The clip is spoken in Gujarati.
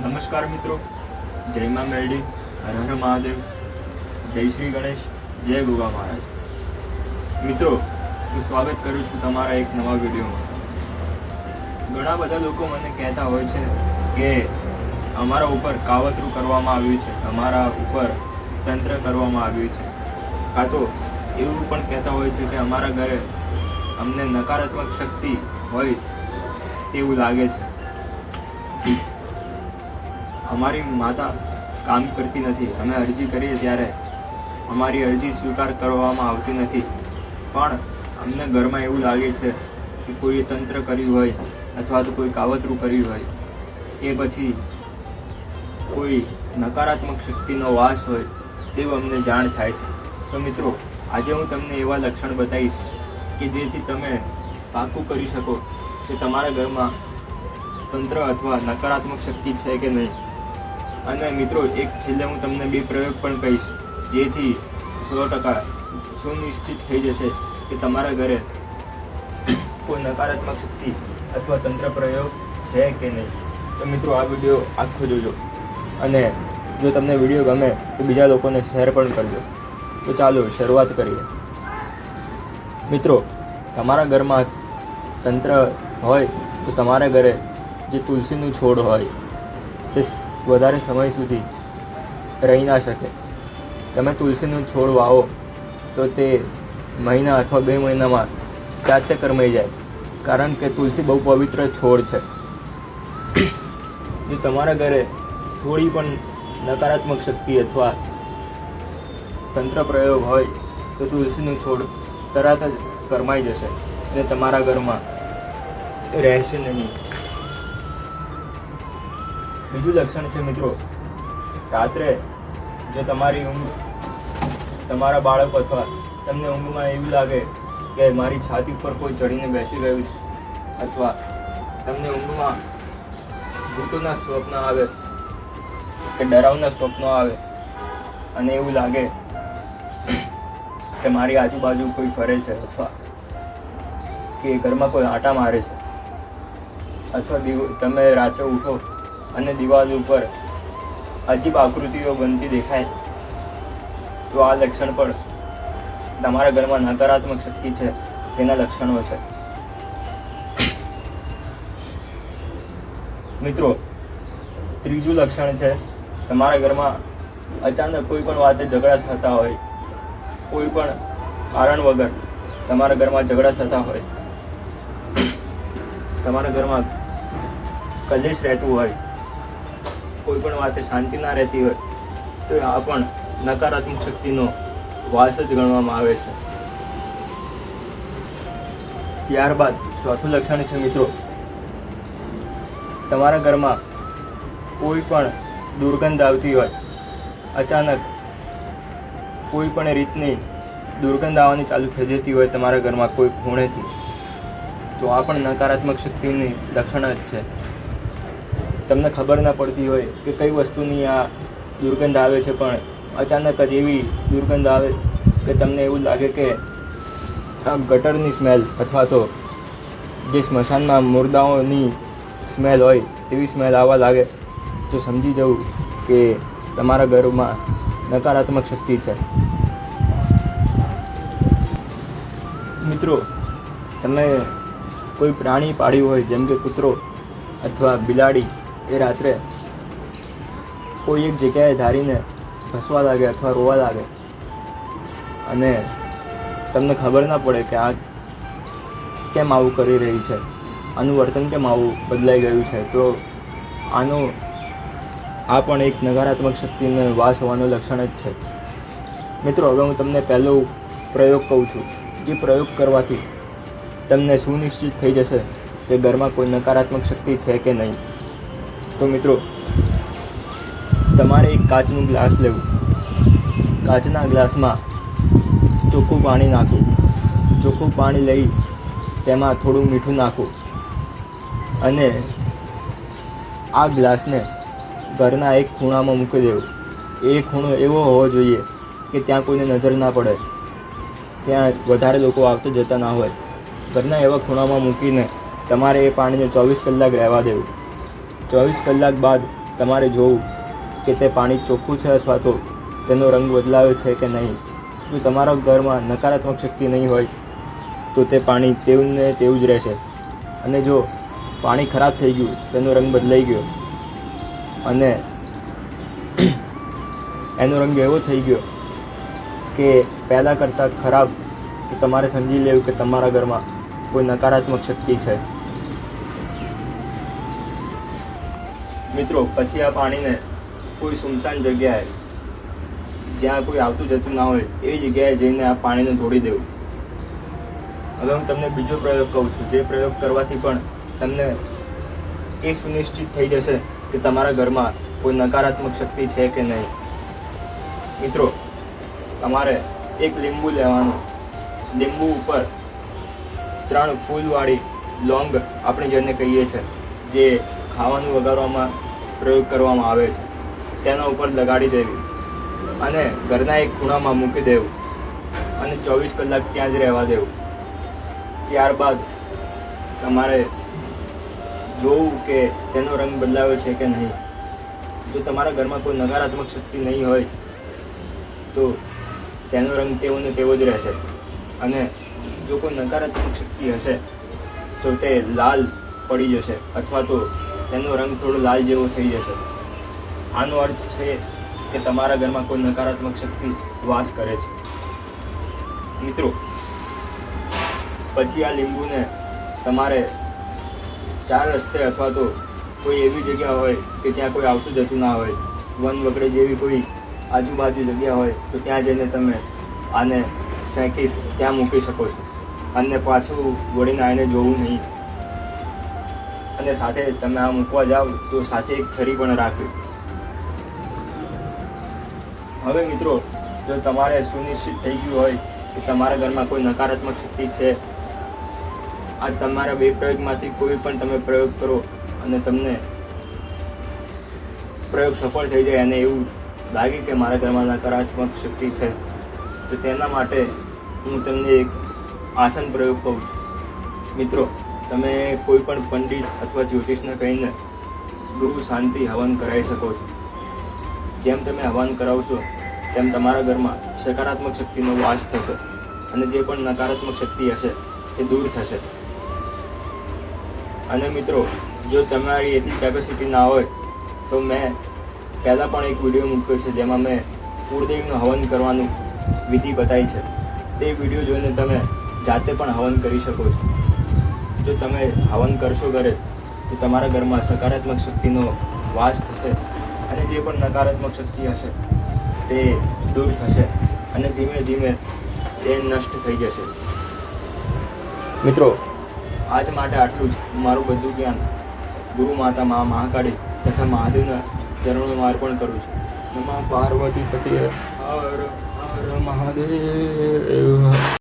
નમસ્કાર મિત્રો. જય મા મેરડી હર મહાદેવ. જય શ્રી ગણેશ, જય ગોગા મહારાજ. મિત્રો, હું સ્વાગત કરું છું તમારા એક નવા વિડીયોમાં. ઘણા બધા લોકો મને કહેતા હોય છે કે અમારા ઉપર કાવતરું કરવામાં આવ્યું છે, અમારા ઉપર તંત્ર કરવામાં આવ્યું છે. કાં તો એવું પણ કહેતા હોય છે કે અમારા ઘરે અમને નકારાત્મક શક્તિ હોય તેવું લાગે છે. અમારી માતા કામ કરતી નથી. અમે અરજી કરીએ ત્યારે અમારી અરજી સ્વીકાર કરવામાં આવતી નથી. પણ અમને ઘરમાં એવું લાગે છે કે કોઈએ તંત્ર કર્યું હોય અથવા તો કોઈ કાવતરું કર્યું હોય, એ પછી કોઈ નકારાત્મક શક્તિનો વાસ હોય તેવું અમને જાણ થાય છે. તો મિત્રો, આજે હું તમને એવા લક્ષણ બતાવીશ કે જેથી તમે પાકું કરી શકો કે તમારા ઘરમાં તંત્ર અથવા નકારાત્મક શક્તિ છે કે નહીં. અને મિત્રો, એક છેલ્લે હું તમને બે પ્રયોગ પણ કહીશ. જેથી સો ટકા સુનિશ્ચિત થઈ જશે કે તમારા ઘરે કોઈ નકારાત્મક શક્તિ અથવા તંત્ર પ્રયોગ છે કે નહીં. તો મિત્રો, આ વીડિયો આખો જોજો. અને જો તમને વીડિયો ગમે, તો બીજા લોકોને શેર પણ કરજો. તો ચાલો, શરૂઆત કરીએ. મિત્રો, તમારા ઘરમાં તંત્ર હોય, તો તમારા ઘરે જે તુલસીનું છોડ હોય, તે વધારે સમય સુધી રહી ના શકે. તમે તુલસીનું છોડ વાવો, તો તે મહિના અથવા બે મહિનામાં જાતે કરમાઈ જાય. કારણ કે તુલસી બહુ પવિત્ર છોડ છે. જો તમારા ઘરે થોડી પણ નકારાત્મક શક્તિ અથવા તંત્ર પ્રયોગ હોય, તો તુલસીનું છોડ તરત જ કરમાઈ જશે અને તમારા ઘરમાં રહેશે નહીં. બીજું લક્ષણ છે મિત્રો, રાત્રે જો તમારી ઊંઘ, તમારા બાળક અથવા તમને ઊંઘમાં એવું લાગે કે મારી છાતી પર કોઈ ચડીને બેસી ગયું છે અથવા તમને ઊંઘમાં ભૂતોના સ્વપ્ન આવે કે ડરાવના સ્વપ્નો આવે અને એવું લાગે કે મારી આજુબાજુ કોઈ ફરે છે અથવા કે ઘરમાં કોઈ આટા મારે છે અથવા તમે રાત્રે ઉઠો અને દિવાલ ઉપર અજીબ આકૃતિઓ બનતી દેખાય. તો આ લક્ષણ પણ તમારા ઘરમાં નકારાત્મક શક્તિ છે, તેના લક્ષણો છે. મિત્રો, ત્રીજું લક્ષણ છે, તમારા ઘરમાં અચાનક કોઈ પણ વાતે ઝઘડા થતા હોય, કોઈ પણ કારણ વગર તમારા ઘરમાં ઝઘડા થતા હોય, તમારા ઘરમાં કલેશ રહેતું હોય કોઈ પણ વાતે શાંતિ ના રહેતી હોય, તો આ પણ નકારાત્મક શક્તિનો વાસ જ ગણવામાં આવે છે. ત્યારબાદ ચોથું લક્ષણ છે મિત્રો, તમારા ઘરમાં કોઈ પણ દુર્ગંધ આવતી હોય, અચાનક કોઈ પણ રીતની દુર્ગંધ આવવાની ચાલુ થઈ જતી હોય તમારા ઘરમાં કોઈ ખૂણેથી, તો આ પણ નકારાત્મક શક્તિની લક્ષણ જ છે. તમને ખબર ના પડતી હોય કે કઈ વસ્તુની આ દુર્ગંધ આવે છે, પણ અચાનક જ એવી દુર્ગંધ આવે કે તમને એવું લાગે કે આ ગટરની સ્મેલ અથવા તો જે સ્મશાનમાં મુર્દાઓની સ્મેલ હોય તેવી સ્મેલ આવવા લાગે, તો સમજી જવું કે તમારા ઘરમાં નકારાત્મક શક્તિ છે. મિત્રો, તમે કોઈ પ્રાણી પાળ્યું હોય, જેમ કે કૂતરો અથવા બિલાડી એ રાત્રે કોઈ એક જગ્યાએ ધારીને ઘસવા લાગે અથવા રોવા લાગે. અને તમને ખબર ના પડે કે આ કેમ આવું કરી રહી છે? આનું વર્તન કેમ આવું બદલાઈ ગયું છે? તો આનો, આ પણ એક નકારાત્મક શક્તિનો વાસ હોવાનું લક્ષણ જ છે. મિત્રો, હવે હું તમને પહેલો પ્રયોગ કહું છું. જે પ્રયોગ કરવાથી તમને સુનિશ્ચિત થઈ જશે કે ઘરમાં કોઈ નકારાત્મક શક્તિ છે કે નહીં. તો મિત્રો, તમારે એક કાચનું ગ્લાસ લેવું. કાચના ગ્લાસમાં ચોખ્ખું પાણી નાખવું ચોખ્ખું પાણી લઈ તેમાં થોડું મીઠું નાખવું અને આ ગ્લાસને ઘરના એક ખૂણામાં મૂકી દેવું. એ ખૂણો એવો હોવો જોઈએ કે ત્યાં કોઈને નજર ના પડે. ત્યાં વધારે લોકો આવતા જતા ના હોય. ઘરના એવા ખૂણામાં મૂકીને તમારે એ પાણીને ચોવીસ કલાક રહેવા દેવું. ચોવીસ કલાક બાદ તમારે જોવું કે તે પાણી ચોખ્ખું છે અથવા તો તેનો રંગ બદલાયો છે કે નહીં. જો તમારા ઘરમાં નકારાત્મક શક્તિ નહીં હોય, તો તે પાણી તેવું ને તેવું જ રહેશે. અને જો પાણી ખરાબ થઈ ગયું, તેનો રંગ બદલાઈ ગયો, અને એનો રંગ એવો થઈ ગયો કે પહેલાં કરતાં ખરાબ, તો તમારે સમજી લેવું કે તમારા ઘરમાં કોઈ નકારાત્મક શક્તિ છે. મિત્રો, પછી આ પાણીને કોઈ સુમસાન જગ્યાએ જ્યાં કોઈ આવતું જતું ના હોય, એ જગ્યાએ જઈને આ પાણીને તોડી દેવું. હવે હું તમને બીજો પ્રયોગ કહું છું. જે પ્રયોગ કરવાથી પણ તમને એ સુનિશ્ચિત થઈ જશે કે તમારા ઘરમાં કોઈ નકારાત્મક શક્તિ છે કે નહીં. મિત્રો, તમારે એક લીંબુ લેવાનું. લીંબુ ઉપર ત્રણ ફૂલવાળી લોંગ આપણે જેને કહીએ છીએ જે ખાવાનું વગાડવામાં પ્રયોગ કરવામાં આવે છે. તેના ઉપર લગાડી દેવી અને ઘરના એક ખૂણામાં મૂકી દેવું અને ચોવીસ કલાક ત્યાં જ રહેવા દેવું. ત્યારબાદ તમારે જોવું કે તેનો રંગ બદલાયો છે કે નહીં. જો તમારા ઘરમાં કોઈ નકારાત્મક શક્તિ નહીં હોય, તો તેનો રંગ તેવો ને તેવો જ રહેશે. અને જો કોઈ નકારાત્મક શક્તિ હશે, તો તે લાલ પડી જશે અથવા તો તેનો રંગ થોડો લાલ જેવો થઈ જશે. આનો અર્થ છે કે તમારા ઘરમાં કોઈ નકારાત્મક શક્તિ વાસ કરે છે. મિત્રો, પછી આ લીંબુને તમારે ચાર રસ્તે અથવા તો કોઈ એવી જગ્યા હોય કે જ્યાં કોઈ આવતું જતું ના હોય, વન વગડે જેવી કોઈ આજુબાજુ જગ્યા હોય, તો ત્યાં જઈને તમે આને ફેંકી ત્યાં મૂકી શકો છો. અને પાછું વળીને આવીને જોવું નહીં. અને સાથે તમે આ મૂકવા જાઓ તો સાથે એક છરી પણ રાખવી હવે મિત્રો, જો તમારે સુનિશ્ચિત થઈ ગયું હોય કે તમારા ઘરમાં કોઈ નકારાત્મક શક્તિ છે, આ તમારા બે પ્રયોગમાંથી કોઈ પણ તમે પ્રયોગ કરો અને તમને પ્રયોગ સફળ થઈ જાય અને એવું લાગે કે મારા ઘરમાં નકારાત્મક શક્તિ છે, તો તેના માટે હું તમને એક આસન પ્રયોગ કહું મિત્રો તમે કોઈ પણ પંડિત અથવા જ્યોતિષને કહીને ગુરુ શાંતિ હવન કરાવી શકો છો. જેમ તમે હવન કરાવશો, તેમ તમારા ઘરમાં સકારાત્મક શક્તિનો વાસ થશે અને જે પણ નકારાત્મક શક્તિ હશે, તે દૂર થશે. અને મિત્રો, જો તમારી એટલી કેપેસિટી ના હોય, તો મેં પહેલાં પણ એક વીડિયો મૂક્યો છે, જેમાં મેં કુળદેવીનું હવન કરવાનું વિધિ બતાવી છે. તે વીડિયો જોઈને તમે જાતે પણ હવન કરી શકો છો. જો તમે હવન કરશો ઘરે, તો તમારા ઘરમાં સકારાત્મક શક્તિનો વાસ થશે અને જે પણ નકારાત્મક શક્તિ હશે, તે દૂર થશે અને ધીમે ધીમે તે નષ્ટ થઈ જશે. મિત્રો, આજ માટે આટલું જ. મારું બધું જ્ઞાન ગુરુ માતા મા મહાકાળી તથા મહાદેવના ચરણોમાં અર્પણ કરું છું. નમઃ પાર્વતી પતિ હર હર મહાદેવ.